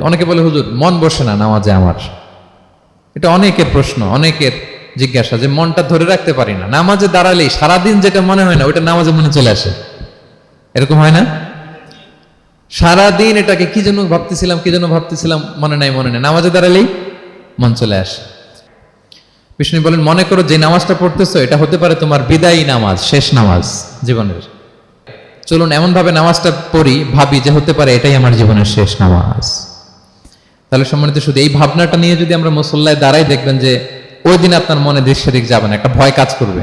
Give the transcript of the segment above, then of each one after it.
অনেকে বলে, হুজুর, মন বসে না নামাজে আমার। এটা অনেকের প্রশ্ন, অনেকের জিজ্ঞাসা যে, মনটা ধরে রাখতে পারি না। নামাজে দাঁড়ালেই সারাদিন যেটা মনে হয় না ওটা নামাজে মনে চলে আসে। এরকম হয় না? সারাদিন এটাকে কি জন্য ভাবতেছিলাম, কি জন্য ভাবতেছিলাম, মনে নাই মনে নাই। নামাজে দাঁড়ালেই মন চলে আসে। বিষ্ণু বলেন, মনে করো যে নামাজটা পড়তেছো, এটা হতে পারে তোমার বিদায়ী নামাজ, শেষ নামাজ জীবনের। চলুন এমন ভাবে নামাজটা পড়ি, ভাবি যে হতে পারে এটাই আমার জীবনের শেষ নামাজ। তাহলে সম্মানিত শুধু এই ভাবনাটা নিয়ে যদি আমরা মুসল্লায় দাঁড়াই, দেখবেন যে ওই দিন আপনার মনে দিক যাবে না, একটা ভয় কাজ করবে।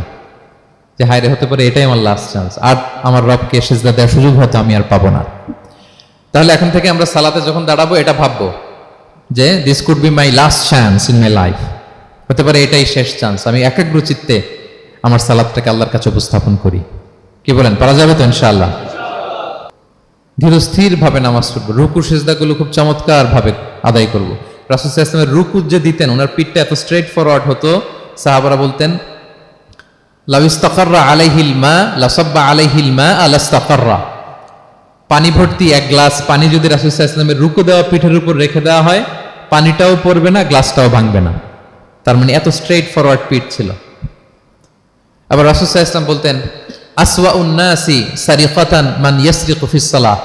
যে হায়রে হতে পারে এটাই আমার লাস্ট চান্স আর আমার রবকে সেজদা দেওয়ার সুযোগ হয়তো আমি আর পাবো না। তাহলে এখন থেকে আমরা সালাতে যখন দাঁড়াবো, এটা ভাববো যে this could be my last chance in my life হতে পারে এটাই শেষ চান্স আমি একাগ্র চিত্তে আমার সালাদটাকে আল্লাহর কাছে উপস্থাপন করি। কি বলেন? পারা যাবে তো ইনশাআল্লাহ? ধীরস্থির ভাবে নামাজ পড়ব। রুকু সেজদাগুলো খুব চমৎকার ভাবে আদায় করব। রাসুল ইসলামের রুকু যে দিতেন, ওনার পিঠটা এত স্ট্রেট ফরওয়ার্ড হতো, সাহাবারা বলতেন লাসাব্বা পানি ভর্তি এক গ্লাস পানি যদি ইসলামের রুকু দেওয়া পিঠের উপর রেখে দেওয়া হয়, পানিটাও পড়বে না, গ্লাসটাও ভাঙবে না। তার মানে এত স্ট্রেট ফরওয়ার্ড পিঠ ছিল। আবার রাসুল ইসলাম বলতেন আসওয়া উন্নাসি সারিফাতান মান ইয়াসরিকু ফিস সালাহ।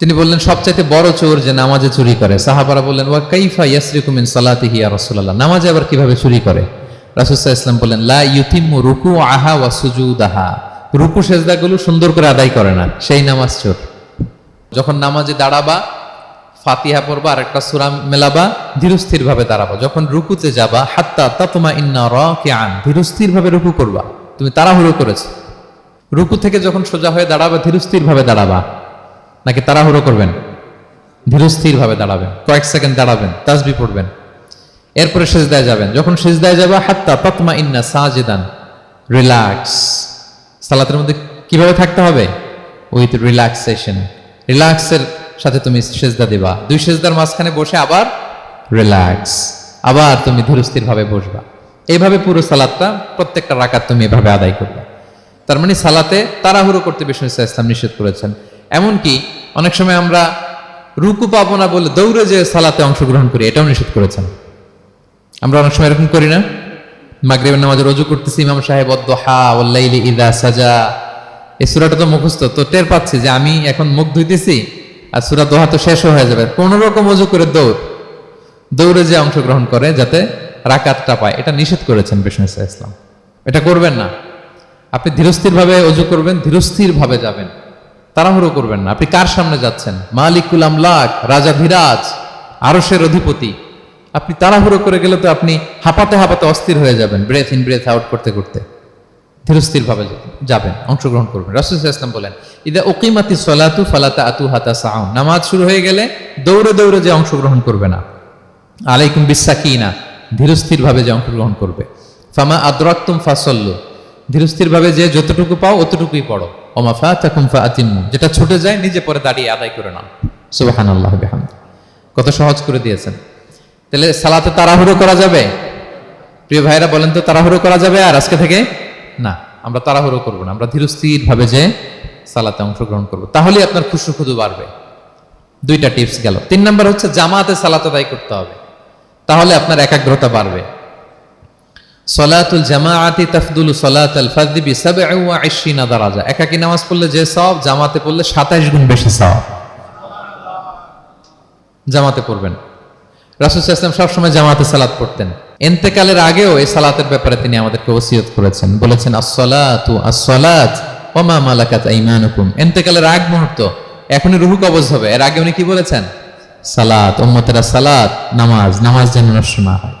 তিনি বললেন, সবচাইতে বড় চোর যে নামাজে চুরি করে। সাহাবারা বললেন, ওয়া কাইফা ইয়াসরিকু মিন সালাতিহি ইয়া রাসূলুল্লাহ। নামাজে আবার কীভাবে চুরি করে? রাসূল ইসলাম বললেন, লা ইউতিম্মু রুকু আহা ওয়া সুজুদাহা। রুকু সেজদাগুলো সুন্দর করে আদায় করে না, সেই নামাজ চোর। যখন নামাজে দাঁড়াবা, ফাতিহা পড়বা আর একটা সুরা মেলাবা ধীরস্থির ভাবে দাঁড়াবা। যখন রুকুতে যাবা, হাত্তা তাতমা ইন্না রাকিআন ধীরস্থির ভাবে রুকু করবা। তুমি তাড়াহুড়ো করেছ। রুকু থেকে যখন সোজা হয়ে দাঁড়াবে ধীরস্থির ভাবে দাঁড়াবা। নাকি তাড়াহুড়ো করবেন? ধীরস্থির ভাবে দাঁড়াবেন। কয়েক সেকেন্ড দাঁড়াবেন তাসবি পড়বেন। এরপরে সেজদায় যাবেন। যখন সেজদায় যাবা, হাত্তা তাতমা ইন্না সাজিদান, রিল্যাক্স। সালাতের মধ্যে কীভাবে থাকতে হবে? With relaxation. রিল্যাক্সের সাথে তুমি সেজদা দিবা। দুই সেজদার মাঝখানে বসে আবার রিল্যাক্স। আবার তুমি ধীরস্থির ভাবে বসবা। এইভাবে পুরো সালাদটা প্রত্যেকটা রাকাত তুমি এভাবে আদায় করবে। তার মানে সালাতে তাড়াহুড়ো করতে বিষ্ণু ইসলাম নিষেধ করেছেন। এমনকি অনেক সময় আমরা রুকু পাবো না বলে দৌড়ে যে সালাতে অংশগ্রহণ করি, এটাও নিষেধ করেছেন। আমরা অনেক সময় এরকম করি না? মাগরিবের নামাজে রজু করতেছি, ইমাম সাহেব ইদা সাজা। এই সুরাটা তো মুখস্থ, তো টের পাচ্ছি যে আমি এখন মুখ ধুইতেছি আর সুরা দোহা তো শেষ হয়ে যাবে। কোনো রকম অজু করে দৌড়, দৌড়ে যে অংশগ্রহণ করে যাতে রাকাতটা পায়, এটা নিষেধ করেছেন বিষ্ণু ইসলাম। এটা করবেন না। আপনি ধীরস্থির ভাবে অজু করবেন ধীরস্থির ভাবে যাবেন। তাড়াহুড়ো করবেন না। আপনি কার সামনে যাচ্ছেন? মালিকুল আমলাক, রাজা ধীরাজ আরসের অধিপতি। আপনি তাড়াহুড়ো করে গেলে তো আপনি হাঁপাতে হাঁপাতে অস্থির হয়ে যাবেন ব্রেথ ইন ব্রেথ আউট করতে করতে। ধীরস্থির ভাবে যাবেন, অংশগ্রহণ করবেন। রাসুল ইসলাম বলেন, ইদা ওকিমাতি সলাতু ফালাতা আতু হাতা সাউন নামাজ শুরু হয়ে গেলে দৌড়ে দৌড়ে যে অংশগ্রহণ করবে না। আলাইকুম বিশ্বাকিনা ধীরস্থির ভাবে যে অংশগ্রহণ করবে। ফামা আদরাক্তুম ফাসল্লু ধীরস্থির ভাবে যে যতটুকু পাও অতটুকুই পড়ো। যেটা ছুটে যায় নিজে পরে দাঁড়িয়ে আদায় করে নাও। সুবাহান আল্লাহ কত সহজ করে দিয়েছেন। তাহলে সালাতে তাড়াহুড়ো করা যাবে? প্রিয় ভাইরা বলেন তো তাড়াহুড়ো করা যাবে আর আজকে থেকে? না, আমরা তাড়াহুড়ো করব না, আমরা ধীরস্থির ভাবে যে সালাতে অংশগ্রহণ করব। তাহলে আপনার খুশু খুদু বাড়বে। দুইটা টিপস গেল। তিন নাম্বার হচ্ছে জামাতে সালাত আদায় করতে হবে। তাহলে আপনার একাগ্রতা বাড়বে। সলাতুল জামাআতি সলাত আল 27 দারাজা। নামাজ পড়লে যে সওয়াব, জামাতে পড়লে 27 গুণ বেশি জামাতে পড়বেন। রাসূল সাল্লাল্লাহু সব সময় জামাতে সালাত পড়তেন। ইন্তেকালের আগেও এই সালাতের ব্যাপারে তিনি আমাদেরকে ওসিয়ত করেছেন। বলেছেন, আস-সালাতু, আস-সালাত, ওয়া মা মালাকাত আইমানুকুম। ইন্তেকালের আগ মুহূর্ত, এখনই রুহু কবজ হবে। এর আগে উনি কি বলেছেন? সালাত, উম্মতেরা সালাত, নামাজ নামাজ যেন নষ্ট না হয়।